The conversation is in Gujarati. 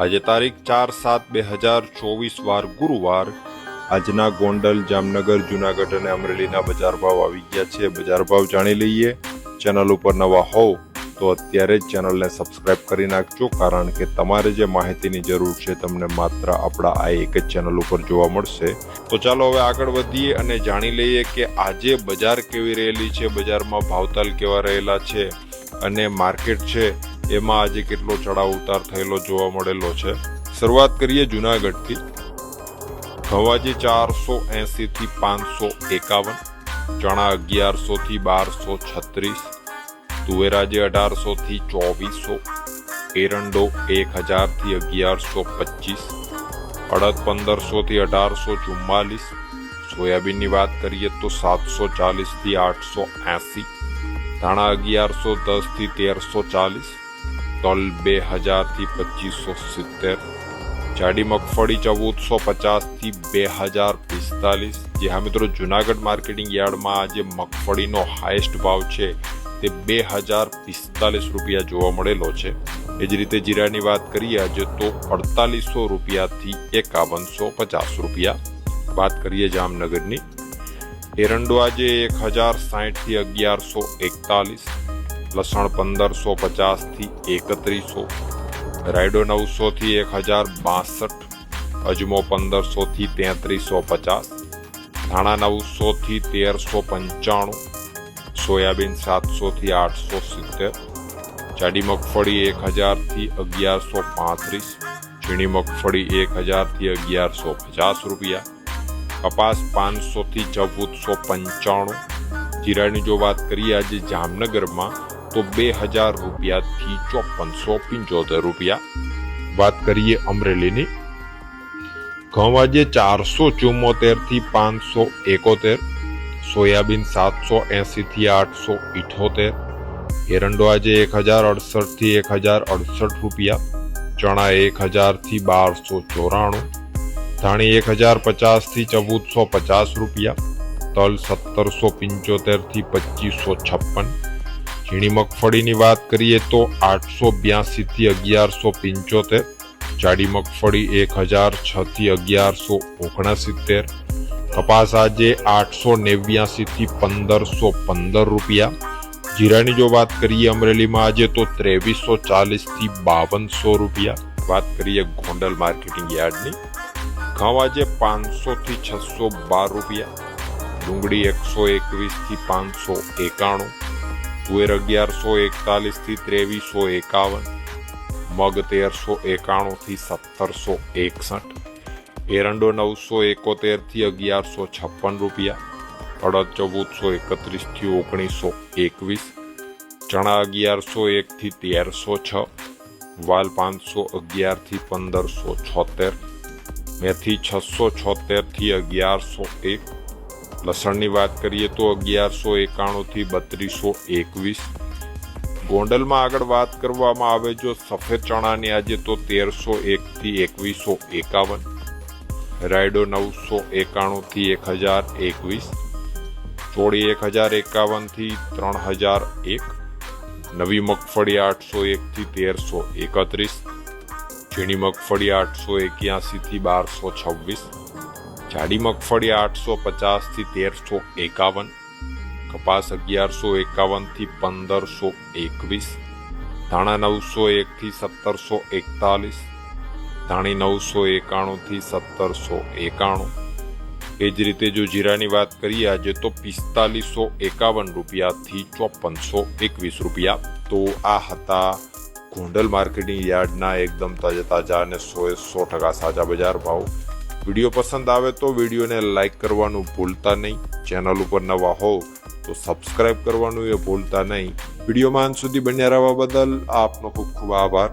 આજે તારીખ ચાર સાત બે હજાર ચોવીસ વાર ગુરુવાર. આજના ગોંડલ, જામનગર, જુનાગઢ અને અમરેલીના બજાર ભાવ આવી ગયા છે. બજાર ભાવ જાણી લઈએ. ચેનલ ઉપર નવા હોવ તો અત્યારે જ ચેનલને સબસ્ક્રાઇબ કરી નાખજો, કારણ કે તમારે જે માહિતીની જરૂર છે તમને માત્ર આપણા આ એક જ ચેનલ ઉપર જોવા મળશે. તો ચાલો હવે આગળ વધીએ અને જાણી લઈએ કે આજે બજાર કેવી રહેલી છે, બજારમાં ભાવતાલ કેવા રહેલા છે અને માર્કેટ છે. એમાં આજે કેટલો ચડાવ ઉતાર થયેલો જોવા મળેલો છે. શરૂઆત કરીએ જુનાગઢથી. ઘવાજી ચારસો એંસીથી પાંચસો એકાવન, ચણા અગિયારસોથી બારસો છત્રીસ તુવેરાજે અઢારસોથી ચોવીસો, એરંડો એક હજારથી અગિયારસો પચીસ, અડદ પંદરસોથી અઢારસો ચુમ્માલીસ, સોયાબીનની વાત કરીએ તો સાતસો ચાલીસથી આઠસો એંસી, ધાણા અગિયારસો દસથી તેરસો ચાલીસ તલ બે હજારથી પચીસો સિત્તેર. જાડી મગફળી ચૌદસો પચાસથી બે હજાર પિસ્તાલીસ. જે હા મિત્રો, જુનાગઢ માર્કેટિંગ યાર્ડમાં આજે મગફળીનો હાઈએસ્ટ ભાવ છે તે બે હજાર પિસ્તાલીસ રૂપિયા જોવા મળેલો છે. એ જ રીતે જીરાની વાત કરીએ, આજે તો અડતાલીસો રૂપિયાથી એકાવનસો પચાસ રૂપિયા. વાત કરીએ જામનગરની. એરંડો આજે એક હજાર સાહીઠથી અગિયારસો એકતાલીસ. લસણ પંદરસો પચાસથી એકત્રીસો, રાયડો નવસોથી એક હજાર બાસઠ, અજમો પંદરસોથી તેત્રીસો પચાસ, ધાણા નવસોથી તેરસો પંચાણું, સોયાબીન સાતસોથી આઠસો સિત્તેર, જાડી મગફળી એક હજારથી અગિયારસો પાંત્રીસ, ઝીણી મગફળી એક હજારથી અગિયારસો પચાસ રૂપિયા, કપાસ પાંચસોથી ચૌદસો પંચાણું, જીરાની જો વાત કરીએ આજે જામનગરમાં તો બે હજાર રૂપિયાથી ચોપનસો પંચોતેર રૂપિયા. વાત કરીએ અમરેલીની. ઘઉં આજે ચારસો ચુમ્મોતેરથી પાંચસો એકોતેર. સોયાબીન સાતસો એસી થી આઠસો ઇઠોતેર. એરંડો આજે એક હજાર અડસઠથી એક હજાર અડસઠ રૂપિયા. ચણા એક હજારથી બારસો ચોરાણું. ધાણી એક હજાર પચાસથી ચૌદસો પચાસ રૂપિયા. તલ સત્તરસો પંચોતેરથી પચીસો છપ્પન. ઝીણી મગફળીની વાત કરીએ તો આઠસો બ્યાસી થી અગિયારસો પંચોતેર, જાડી મગફળી એક હજાર છ થી અગિયારસો ઓગણસિત્તેર, કપાસ આજે આઠસો નેવ્યાસી થી પંદરસો પંદર રૂપિયા, જીરાની જો વાત કરીએ અમરેલીમાં આજે તો ત્રેવીસો ચાલીસથી બાવનસો રૂપિયા, વાત કરીએ ગોંડલ માર્કેટિંગ યાર્ડની, ઘઉં આજે પાંચસો થી છસો બાર રૂપિયા, ડુંગળી એકસો એકવીસથી પાંચસો એકાણું તુવેર અગિયારસો એકતાલીસથી ત્રેવીસો એકાવન, મગ તેરસો એકાણું થી સત્તરસો એકસઠ, એરંડો નવસો એકોતેરથી અગિયારસો છપ્પન રૂપિયા, અડદ ચૌદસો એકત્રીસથી ઓગણીસો એકવીસ, ચણા અગિયારસો એક થી તેરસો છ, વાલ પાંચસો અગિયારથી પંદરસો છોતેર, મેથી છસો છોતેરથી અગિયારસો એક લસણની વાત કરીએ તો અગિયારસો એકાણુંથી બત્રીસો એકવીસ. ગોંડલમાં આગળ વાત કરવામાં આવે જો સફેદ ચણાની આજે તો તેરસો એકથી એકવીસો એકાવન. રાયડો નવસો એકાણુંથી એક હજાર એકવીસ. ચોળી એક હજાર એકાવનથી ત્રણ હજાર એક. નવી મગફળી આઠસો એકથી તેરસો એકત્રીસ. ઝીણી મગફળી આઠસો એક્યાસીથી બારસો છવ્વીસ, જાડી મગફળી આઠસો પચાસથી તેરસો એકાવન, કપાસ અગિયારસો એકાવનથી પંદરસો એકવીસ, ધાણા નવસો એકથી સત્તરસો એકતાલીસ, ધાણી નવસો એકાણુંથી સત્તરસો એકાણું. એ જ રીતે જો જીરાની વાત કરીએ આજે તો પિસ્તાલીસો એકાવન રૂપિયાથી ચોપનસો એકવીસ રૂપિયા તો આ હતા ગોંડલ માર્કેટિંગ યાર્ડના એકદમ તાજા તાજા અને સો સો ટકા સાચા બજાર ભાવ. વીડિયો પસંદ આવે તો વિડીયોને લાઇક કરવાનું ભૂલતા નહીં. ચેનલ ઉપર નવા હોવ તો સબસ્ક્રાઇબ કરવાનું એ ભૂલતા નહીં. વિડીયોમાં અંત સુધી બન્યા રહેવા બદલ આપનો ખૂબ ખૂબ આભાર.